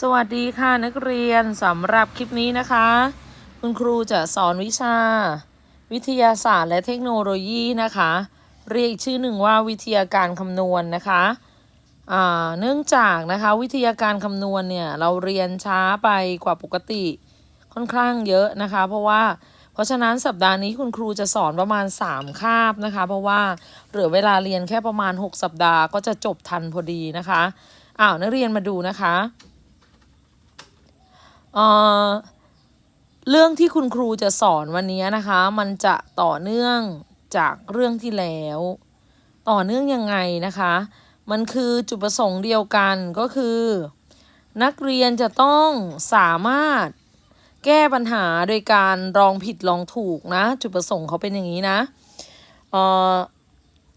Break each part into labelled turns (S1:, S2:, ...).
S1: สวัสดีค่ะนักเรียนสำหรับคลิปนี้นะคะ คุณครูจะสอนวิชา วิทยาศาสตร์และเทคโนโลยีนะคะ เรียกอีกชื่อหนึ่งว่าวิทยาการคำนวณนะคะเนื่องจากนะคะวิทยาการคำนวณเนี่ยเราเรียนช้าไปกว่าปกติค่อนข้างเยอะนะคะ เพราะว่าเพราะฉะนั้นสัปดาห์นี้คุณครูจะสอนประมาณ 3 คาบนะคะ เพราะว่าเหลือเวลาเรียนแค่ประมาณ 6 สัปดาห์ก็จะจบทันพอดีนะคะอ้าวนักเรียนมาดูนะคะ เอ่อเรื่องที่คุณครูจะสอนวันนี้นะคะ มันจะต่อเนื่องจากเรื่องที่แล้ว ต่อเนื่องยังไงนะคะ มันคือจุดประสงค์เดียวกันก็คือ นักเรียนจะต้องสามารถแก้ปัญหาโดยการลองผิดลองถูกนะ จุดประสงค์เขาเป็นอย่างนี้นะเอ่อ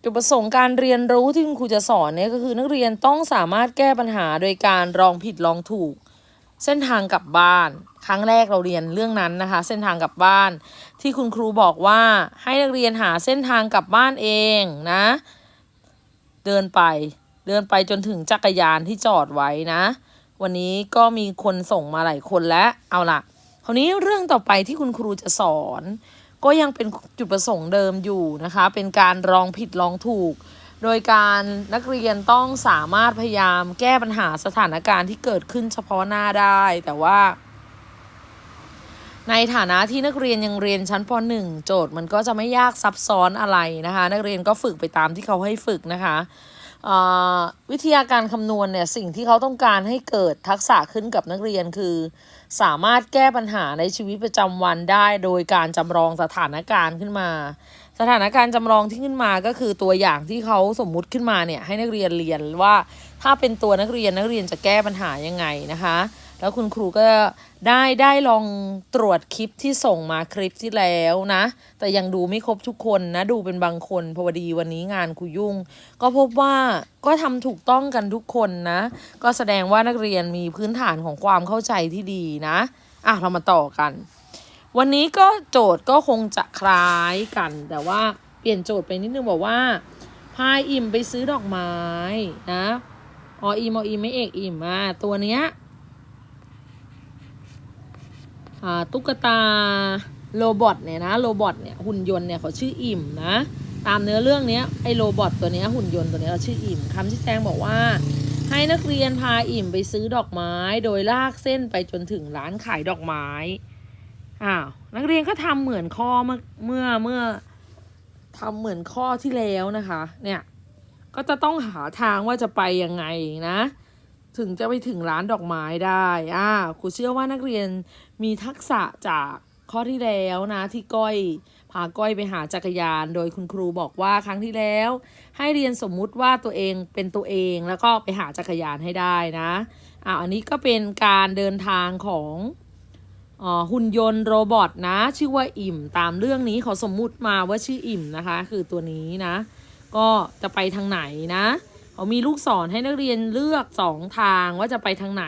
S1: จุดประสงค์การเรียนรู้ที่คุณครูจะสอนเนี่ยก็คือนักเรียนต้องสามารถแก้ปัญหาโดยการลองผิดลองถูก เส้นทางกลับบ้าน ครั้งแรกเราเรียนเรื่องนั้นนะคะ เส้นทางกลับบ้าน ที่คุณครูบอกว่าให้นักเรียนหาเส้นทางกลับบ้านเองนะ เดินไป เดินไปจนถึงจักรยานที่จอดไว้นะ วันนี้ก็มีคนส่งมาหลายคนแล้วเอาล่ะคราวนี้เรื่องต่อไปที่คุณครูจะสอน ก็ยังเป็นจุดประสงค์เดิมอยู่นะคะ เป็นการลองผิดลองถูก โดยการนักเรียนต้องสามารถพยายามแก้ปัญหาสถานการณ์ที่เกิดขึ้นเฉพาะหน้าได้ แต่ว่า ในฐานะที่นักเรียนยังเรียนชั้นป .1 โจทย์มันก็จะไม่ยากซับซ้อนอะไรนะคะ นักเรียนก็ฝึกไปตามที่เขาให้ฝึกนะคะ วิทยาการคำนวณเนี่ยสิ่งที่เขาต้องการให้เกิดทักษะขึ้นกับนักเรียนคือ สามารถแก้ปัญหาในชีวิตประจำวันได้ โดยการจำลองสถานการณ์ขึ้นมา สถานการณ์จำลองที่ขึ้นมาก็คือตัวอย่างที่เขาสมมุติขึ้นมาเนี่ยให้นักเรียนเรียนว่า ถ้าเป็นตัวนักเรียนนักเรียนจะแก้ปัญหายังไงนะคะ แล้วคุณครูก็ได้ได้ลองตรวจคลิปที่ส่งมาคลิปที่แล้วนะ แต่ยังดูไม่ครบทุกคนนะ ดูเป็นบางคนพอดีวันนี้งานครูยุ่ง ก็พบว่าก็ทำถูกต้องกันทุกคนนะ ก็แสดงว่านักเรียนมีพื้นฐานของความเข้าใจที่ดีนะอะเรามาต่อกัน วันนี้ก็โจทย์ก็คงจะคล้ายกัน แต่ว่าเปลี่ยนโจทย์ไปนิดนึงบอกว่าพายอิ่มไปซื้อดอกไม้นะอออิมออิมไม่เอกอิ่มอะตัวเนี้ย ตุ๊กตาโรบอทเนี่ยนะโรบอทเนี่ยหุ่นยนต์เนี่ยเขาชื่ออิ่มนะตามเนื้อเรื่องเนี้ยไอ้โรบอทตัวเนี้ยหุ่นยนต์ตัวเนี้ยเขาชื่ออิ่มคำชี้แจงบอกว่า ให้นักเรียนพาอิ่มไปซื้อดอกไม้ โดยลากเส้นไปจนถึงร้านขายดอกไม้อ้าวนักเรียนก็ทำเหมือนข้อเมื่อเมื่อเมื่อทำเหมือนข้อที่แล้วนะคะ เนี่ยก็จะต้องหาทางว่าจะไปยังไงนะ ถึงจะไปถึงร้านดอกไม้ได้อ่าครูเชื่อว่านักเรียน มีทักษะจากข้อที่แล้วนะที่ก้อยพาก้อยไปหาจักรยาน โดยคุณครูบอกว่าครั้งที่แล้ว ให้เรียนสมมุติว่าตัวเองเป็นตัวเองแล้วก็ไปหาจักรยานให้ได้นะอ่าอันนี้ก็เป็นการเดินทางของหุ่นยนต์โรบอทนะ ชื่อว่าอิ่มตามเรื่องนี้เขาสมมุติมาว่าชื่ออิ่มนะคะ คือตัวนี้นะ ก็จะไปทางไหนนะเขามีลูกศรให้นักเรียนเลือกสองทางว่าจะไปทางไหน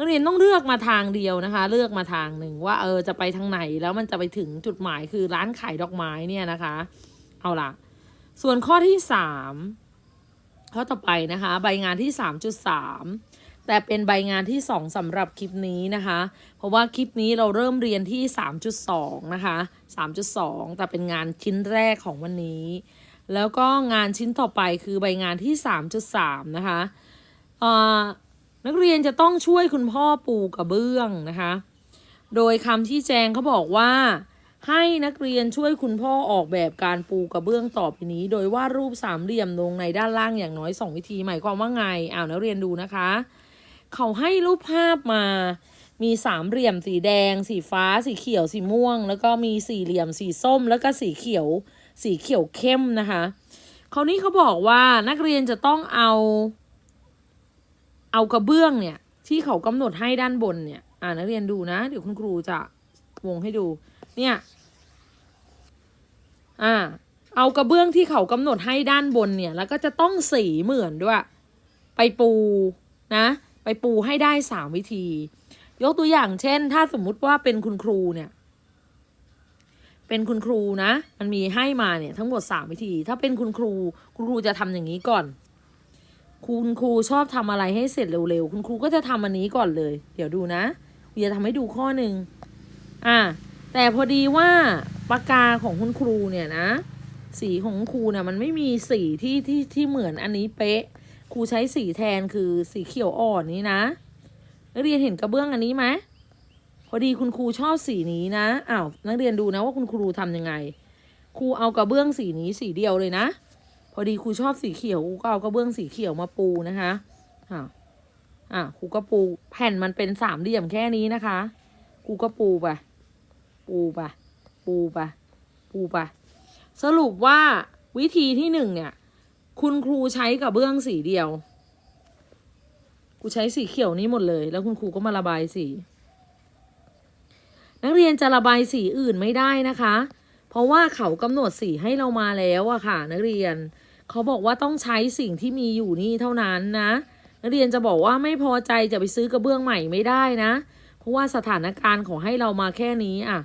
S1: นักเรียนต้องเลือกมาทางเดียวนะคะ เลือกมาทางหนึ่งว่าเออจะไปทางไหนแล้วมันจะไปถึงจุดหมายคือร้านขายดอกไม้เนี่ยนะคะ เอาล่ะ ส่วนข้อที่สามข้อต่อไปนะคะ ใบงานที่สามจุดสามแต่เป็นใบงานที่ 2สำหรับคลิปนี้นะคะ เพราะว่าคลิปนี้เราเริ่มเรียนที่ 3.2 นะคะ 3.2 แต่เป็นงานชิ้นแรกของวันนี้ แล้วก็งานชิ้นต่อไปคือใบงานที่ 3.3 นะคะอ่อ นักเรียนจะต้องช่วยคุณพ่อปูกระเบื้องนะคะ โดยคำที่แจงเขาบอกว่า ให้นักเรียนช่วยคุณพ่อออกแบบการปูกระเบื้องต่อไปนี้ โดยวาดรูปสามเหลี่ยมลงในด้านล่างอย่างน้อยสองวิธี หมายความว่าไงอ้าวนักเรียนดูนะคะ เขาให้รูปภาพมา มีสามเหลี่ยมสีแดง สีฟ้า สีเขียว สีม่วง แล้วก็มีสี่เหลี่ยมสีส้ม แล้วก็สีเขียว สีเขียวเข้มนะคะ คราวนี้เขาบอกว่านักเรียนจะต้องเอา เอากระเบื้องเนี่ย ที่เขากำหนดให้ด้านบนเนี่ย อ่านักเรียนดูนะ เดี๋ยวคุณครูจะวงให้ดู เนี่ย อ่า เอากระเบื้องที่เขากำหนดให้ด้านบนเนี่ย แล้วก็จะต้องสีเหมือนด้วย ไปปูนะ ไปปูให้ได้สามวิธี ยกตัวอย่างเช่น ถ้าสมมุติว่าเป็นคุณครูเนี่ย เป็นคุณครูนะ มันมีให้มาเนี่ยทั้งหมดสามวิธี ถ้าเป็นคุณครู คุณครูจะทำอย่างนี้ก่อน คุณครูชอบทำอะไรให้เสร็จเร็วๆ คุณครูก็จะทำอันนี้ก่อนเลย เดี๋ยวดูนะเวียทำให้ดูข้อหนึ่งอ่าแต่พอดีว่าปากกาของคุณครูเนี่ยนะ สีของครูเนี่ยมันไม่มีสีที่ที่ที่เหมือนอันนี้เป๊ะ ครูใช้สีแทนคือสีเขียวอ่อนนี้นะนักเรียนเห็นกระเบื้องอันนี้ไหมพอดีคุณครูชอบสีนี้นะอ้าวนักเรียนดูนะว่าคุณครูทำยังไง ครูเอากระเบื้องสีนี้สีเดียวเลยนะ พอดีครูชอบสีเขียวครูก็เอากระเบื้องสีเขียวมาปูนะคะอ่าอ่าครูก็ปูแผ่นมันเป็นสามเหลี่ยมแค่นี้นะคะครูก็ปูไปปูไปปูไปปูไปสรุปว่าวิธีที่หนึ่งเนี่ย คุณครูใช้กระเบื้องสีเดียวครูใช้สีเขียวนี้หมดเลย แล้วคุณครูก็มาระบายสี นักเรียนจะระบายสีอื่นไม่ได้นะคะ เพราะว่าเขากำหนดสีให้เรามาแล้วอะค่ะ นักเรียน เขาบอกว่าต้องใช้สิ่งที่มีอยู่นี่เท่านั้นนะนักเรียนจะบอกว่าไม่พอใจจะไปซื้อกระเบื้องใหม่ไม่ได้นะ เพราะว่าสถานการณ์ของให้เรามาแค่นี้อะ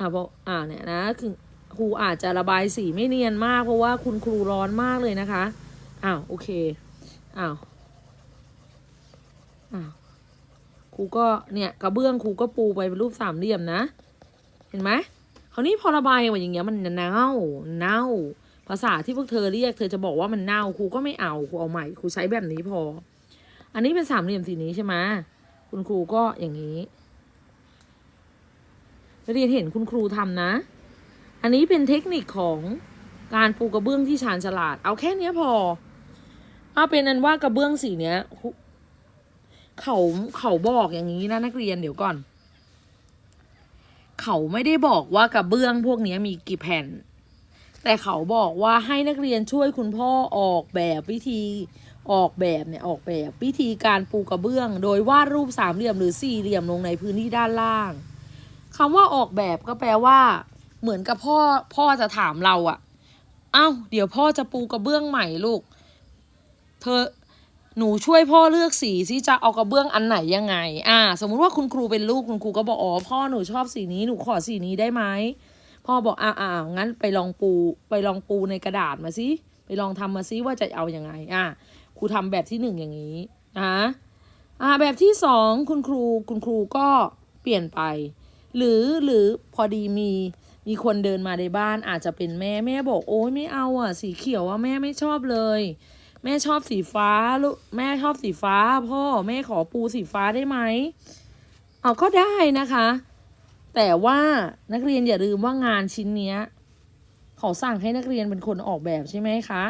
S1: อะบอกอ่าเนี่ยนะคือครูอาจจะระบายสีไม่เนียนมาก เพราะว่าคุณครูร้อนมากเลยนะคะอ้าวโอเคอ้าวอ้าวครูก็เนี่ยกระเบื้องครูก็ปูไปเป็นรูปสามเหลี่ยมนะ เห็นไหมคราวนี้พอระบายมาอย่างเงี้ยมันเน่าเน่า ภาษาที่พวกเธอเรียกเธอจะบอกว่ามันเน่าครูก็ไม่เอาครูเอาใหม่ครูใช้แบบนี้พอ อันนี้เป็นสามเหลี่ยมสีนี้ใช่ไหมคุณครูก็อย่างนี้นักเรียนเห็นคุณครูทำนะ อันนี้เป็นเทคนิคของการปูกระเบื้องที่ชาญฉลาด เอาแค่เนี้ยพอเอาเป็นนั้นว่ากระเบื้องสีเนี้ยเขาเขาบอกอย่างนี้นะนักเรียนเดี๋ยวก่อน เขาไม่ได้บอกว่ากระเบื้องพวกนี้มีกี่แผ่น แต่เขาบอกว่าให้นักเรียนช่วยคุณพ่อออกแบบวิธีออกแบบเนี่ยออกแบบวิธีการปูกระเบื้อง โดยวาดรูปสามเหลี่ยมหรือสี่เหลี่ยมลงในพื้นที่ด้านล่างคำว่าออกแบบก็แปลว่า เหมือนกับพ่อพ่อจะถามเราอะเอ้าเดี๋ยวพ่อจะปูกระเบื้องใหม่ลูก เธอหนูช่วยพ่อเลือกสีสิจะเอากระเบื้องอันไหนยังไง อ่า สมมุติว่าคุณครูเป็นลูกคุณครูก็บอกอ๋อพ่อหนูชอบสีนี้หนูขอสีนี้ได้ไหม พ่อบอกอ่าอ่างั้นไปลองปูไปลองปูในกระดาษมาสิไปลองทำมาสิว่าจะเอาอยัางไงอ่าครูทำแบบที่หนึ่งอย่างนี้อ่าอ่าแบบที่สองคุณครูคุณครูก็เปลี่ยนไป หรือหรือพอดีมีมีคนเดินมาในบ้านอาจจะเป็นแม่แม่บอกโอ้ยไม่เอาอะ สีเขียวอะแม่ไม่ชอบเลย แม่ชอบสีฟ้าลูกแม่ชอบสีฟ้า พ่อแม่ขอปูสีฟ้าได้ไหมเอาก็ได้นะคะ แต่ว่านักเรียนอย่าลืมว่างานชิ้นเนี้ยเขาสั่งให้นักเรียนเป็นคนออกแบบใช่ไหมคะ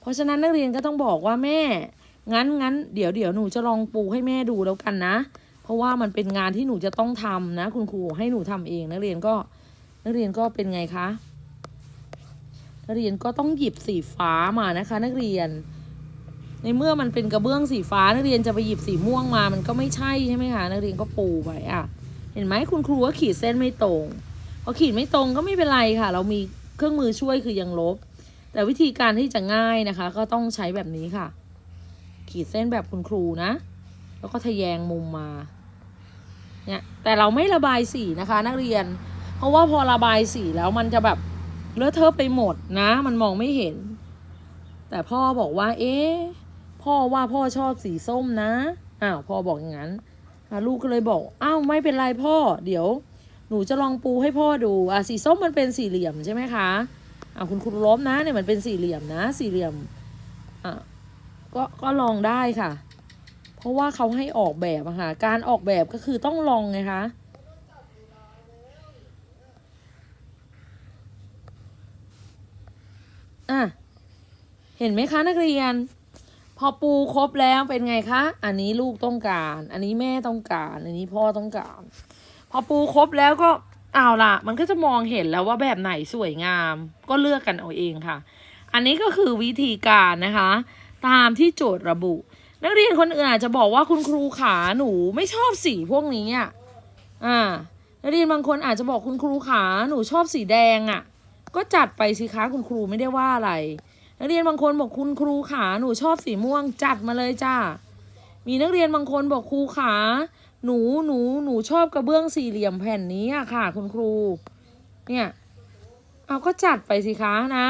S1: เพราะฉะนั้นนักเรียนก็ต้องบอกว่าแม่ งั้นงั้นเดี๋ยวเดี๋ยวหนูจะลองปูให้แม่ดูแล้วกันนะ เพราะว่ามันเป็นงานที่หนูจะต้องทำนะ คุณครูให้หนูทำเอง นักเรียนก็นักเรียนก็เป็นไงคะ นักเรียนก็ต้องหยิบสีฟ้ามานะคะ นักเรียน ในเมื่อมันเป็นกระเบื้องสีฟ้า นักเรียนจะไปหยิบสีม่วงมา มันก็ไม่ใช่ใช่ไหมคะ นักเรียนก็ปูไปอะ เห็นไหมคุณครูก็ขีดเส้นไม่ตรงพอขีดไม่ตรงก็ไม่เป็นไรค่ะ เรามีเครื่องมือช่วยคือยังลบ แต่วิธีการที่จะง่ายนะคะ ก็ต้องใช้แบบนี้ค่ะ ขีดเส้นแบบคุณครูนะ แล้วก็ทะแยงมุมมาเนี่ยแต่เราไม่ระบายสีนะคะ นักเรียน เพราะว่าพอระบายสีแล้วมันจะแบบเลอะเทอะไปหมดนะ มันมองไม่เห็น แต่พ่อบอกว่า เอ๊ะพ่อว่าพ่อชอบสีส้มนะอ้าวพ่อบอกอย่างนั้น ลูกก็เลยบอกอ้าวไม่เป็นไรพ่อ เดี๋ยว หนูจะลองปูให้พ่อดูอะสีส้มมันเป็นสี่เหลี่ยมใช่ไหมคะอะคุณครูลบนะเนี่ยมันเป็นสี่เหลี่ยมนะ สี่เหลี่ยมอะก็ก็ลองได้ค่ะ เพราะว่าเขาให้ออกแบบอะค่ะการออกแบบก็คือต้องลองไงคะอะเห็นไหมคะนักเรียน อปูครบแล้วเป็นไงคะ อันนี้ลูกต้องการ อันนี้แม่ต้องการ อันนี้พ่อต้องการ พอปูครบแล้วก็เอาล่ะ มันก็จะมองเห็นแล้วว่าแบบไหนสวยงาม ก็เลือกกันเอาเองค่ะ อันนี้ก็คือวิธีการนะคะ ตามที่โจทย์ระบุ นักเรียนคนอื่นอาจจะบอกว่าคุณครูขาหนูไม่ชอบสีพวกนี้อะอ่านักเรียนบางคนอาจจะบอกคุณครูขาหนูชอบสีแดงอะ ก็จัดไปสิคะคุณครูไม่ได้ว่าอะไร นักเรียนบางคนบอกคุณครูขาหนูชอบสีม่วงจัดมาเลยจ้ามีนักเรียนบางคนบอกครูขาหนูหนูหนูชอบกระเบื้องสี่เหลี่ยมแผ่นนี้อะค่ะ คุณครู เนี่ยเอาก็จัดไปสิคะนะ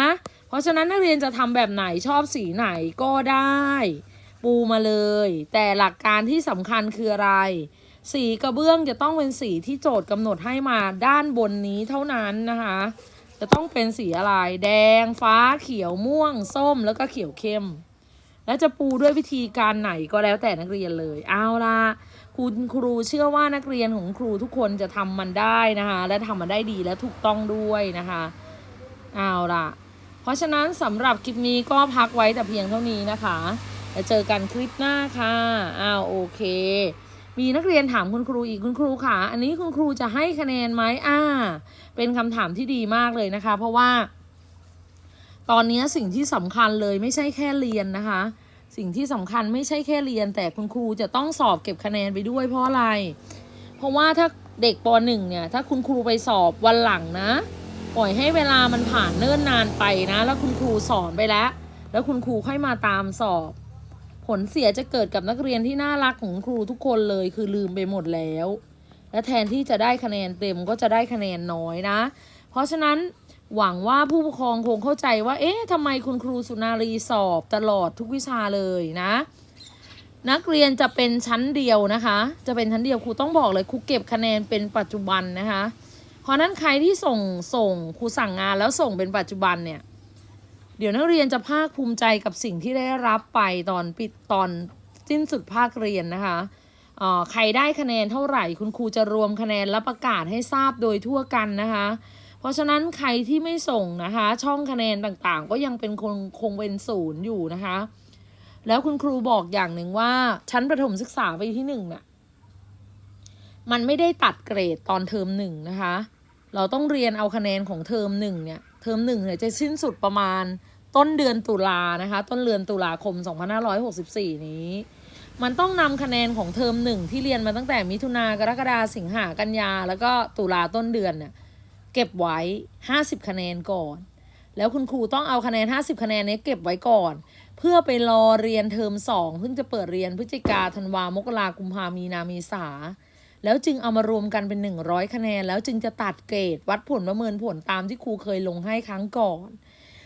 S1: เพเพราะฉะนั้นนักเรียนจะทำแบบไหนชอบสีไหนก็ได้ ปูมาเลย แต่หลักการที่สำคัญคืออะไร สีกระเบื้องจะต้องเป็นสีที่โจทย์กำหนดให้มาด้านบนนี้เท่านั้นนะคะ จะต้องเป็นสีอะไรแดงฟ้าเขียวม่วง ส้มแล้วก็เขียวเข้ม แล้วจะปูด้วยวิธีการไหนก็แล้วแต่นักเรียนเลย เอาล่ะคุณครูเชื่อว่านักเรียนของครูทุกคนจะทำมันได้นะคะ และทำมันได้ดีและถูกต้องด้วยนะคะเอาล่ะ เพราะฉะนั้นสำหรับคลิปนี้ก็พักไว้แต่เพียงเท่านี้นะคะแล้วเจอกันคลิปหน้าค่ะอ้าวโอเค มีนักเรียนถามคุณครูอีกคุณครูค่ะ อันนี้คุณครูจะให้คะแนนไหมอ่า เป็นคำถามที่ดีมากเลยนะคะ เพราะว่า ตอนนี้สิ่งที่สำคัญเลยไม่ใช่แค่เรียนนะคะ สิ่งที่สำคัญไม่ใช่แค่เรียน แต่คุณครูจะต้องสอบเก็บคะแนนไปด้วยเพราะอะไร เพราะว่าถ้าเด็กปหนึ่งเนี่ย ถ้าคุณครูไปสอบวันหลังนะ ปล่อยให้เวลามันผ่านเนิ่นนานไปนะ แล้วคุณครูสอนไปแล้ว แล้วคุณครูค่อยมาตามสอบ ผลเสียจะเกิดกับนักเรียนที่น่ารักของครูทุกคนเลยคือลืมไปหมดแล้ว และแทนที่จะได้คะแนนเต็มก็จะได้คะแนนน้อยนะ เพราะฉะนั้นหวังว่าผู้ปกครองคงเข้าใจว่า เอ๊ะทำไมคุณครูสุนารีสอบตลอดทุกวิชาเลยนะ นักเรียนจะเป็นชั้นเดียวนะคะ จะเป็นชั้นเดียวครูต้องบอกเลยครูเก็บคะแนนเป็นปัจจุบันนะคะ เพราะนั้นใครที่ส่งส่งครูสั่งงานแล้วส่งเป็นปัจจุบันเนี่ย เดี๋ยวนักเรียนจะภาคภูมิใจกับสิ่งที่ได้รับไปตอนปิดตอนสิ้นสุดภาคเรียนนะคะอ่อใครได้คะแนนเท่าไหร่ คุณครูจะรวมคะแนนและประกาศให้ทราบโดยทั่วกันนะคะ เพราะฉะนั้นใครที่ไม่ส่งนะคะ ช่องคะแนนต่างๆ ก็ยังเป็นคงคงเป็นศูนย์อยู่นะคะ แล้วคุณครูบอกอย่างหนึ่งว่า ชั้นประถมศึกษาปีที่หนึ่งน่ะมันไม่ได้ตัดเกรดตอนเทอมหนึ่งนะคะ เราต้องเรียนเอาคะแนนของเทอมหนึ่งเนี่ย เทอมหนึ่งเนี่ยจะสิ้นสุดประมาณต้นเดือนตุลานะคะ ต้นเดือนตุลาคม 2564 นี้ มันต้องนำคะแนนของเทอมหนึ่งที่เรียนมาตั้งแต่มิถุนากรกฎาสิงหากันยา แล้วก็ตุลาต้นเดือนเนี่ยเก็บไว้ 50 คะแนนก่อน แล้วคุณครูต้องเอาคะแนน 50 คะแนนนี้เก็บไว้ก่อน เพื่อไปรอเรียนเทอมสองซึ่งจะเปิดเรียนพฤศจิกาธันวามกรากุมภามีนาเมษา แล้วจึงเอามารวมกันเป็น 100 คะแนน แล้วจึงจะตัดเกรดวัดผลประเมินผลตามที่ครูเคยลงให้ครั้งก่อน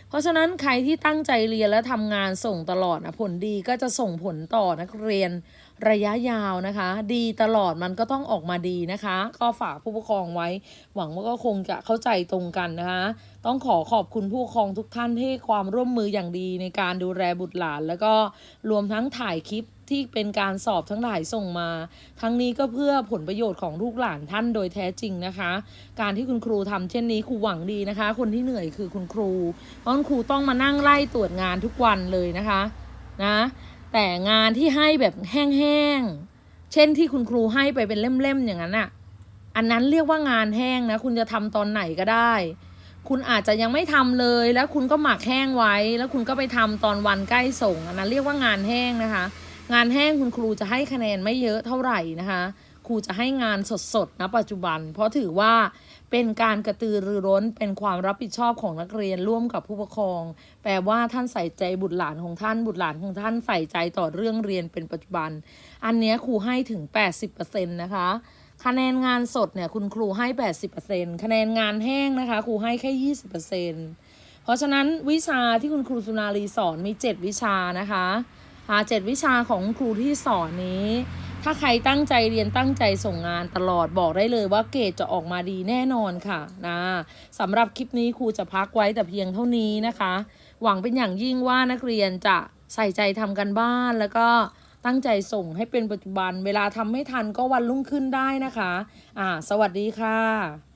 S1: เพราะฉะนั้นใครที่ตั้งใจเรียนและทำงานส่งตลอดนะผลดีก็จะส่งผลต่อนักเรียนระยะยาวนะคะ ดีตลอดมันก็ต้องออกมาดีนะคะ ก็ฝากผู้ปกครองไว้ หวังว่าก็คงจะเข้าใจตรงกันนะคะ ต้องขอขอบคุณผู้ปกครองทุกท่านที่ให้ความร่วมมืออย่างดีในการดูแลบุตรหลาน แล้วก็รวมทั้งถ่ายคลิป ที่เป็นการสอบทั้งหลายส่งมา ทั้งนี้ก็เพื่อผลประโยชน์ของลูกหลานท่านโดยแท้จริงนะคะ การที่คุณครูทำเช่นนี้ครูหวังดีนะคะ คนที่เหนื่อยคือคุณครู เพราะคุณครูต้องมานั่งไล่ตรวจงานทุกวันเลยนะคะนะแต่งานที่ให้แบบแห้งๆเช่นที่คุณครูให้ไปเป็นเล่มๆอย่างนั้นอะอันนั้นเรียกว่างานแห้งนะ คุณจะทำตอนไหนก็ได้ คุณอาจจะยังไม่ทำเลย แล้วคุณก็หมักแห้งไว้ แล้วคุณก็ไปทำตอนวันใกล้ส่ง อันนั้นเรียกว่างานแห้งนะคะ งานแห้งคุณครูจะให้คะแนนไม่เยอะเท่าไหร่นะคะครูจะให้งานสดๆนะปัจจุบัน เพราะถือว่าเป็นการกระตือรือร้นเป็นความรับผิดชอบของนักเรียนร่วมกับผู้ปกครอง แปลว่าท่านใส่ใจบุตรหลานของท่านบุตรหลานของท่านใส่ใจต่อเรื่องเรียนเป็นปัจจุบัน อันนี้ครูให้ถึง 80%นะคะคะแนนงานสดเนี่ยคุณครูให้ 80%คะแนนงานแห้งนะคะครูให้แค่ 20%เพราะฉะนั้นวิชาที่คุณครูสุนารีสอนมี 7 วิชานะคะ เจ็ดวิชาของครูที่สอนนี้ ถ้าใครตั้งใจเรียนตั้งใจส่งงานตลอดบอกได้เลยว่าเกรดจะออกมาดีแน่นอนค่ะนะสำหรับคลิปนี้ครูจะพักไว้แต่เพียงเท่านี้นะคะ หวังเป็นอย่างยิ่งว่านักเรียนจะใส่ใจทำกันบ้านแล้วก็ตั้งใจส่งให้เป็นปัจจุบัน เวลาทำไม่ทันก็วันรุ่งขึ้นได้นะคะ อ่า สวัสดีค่ะ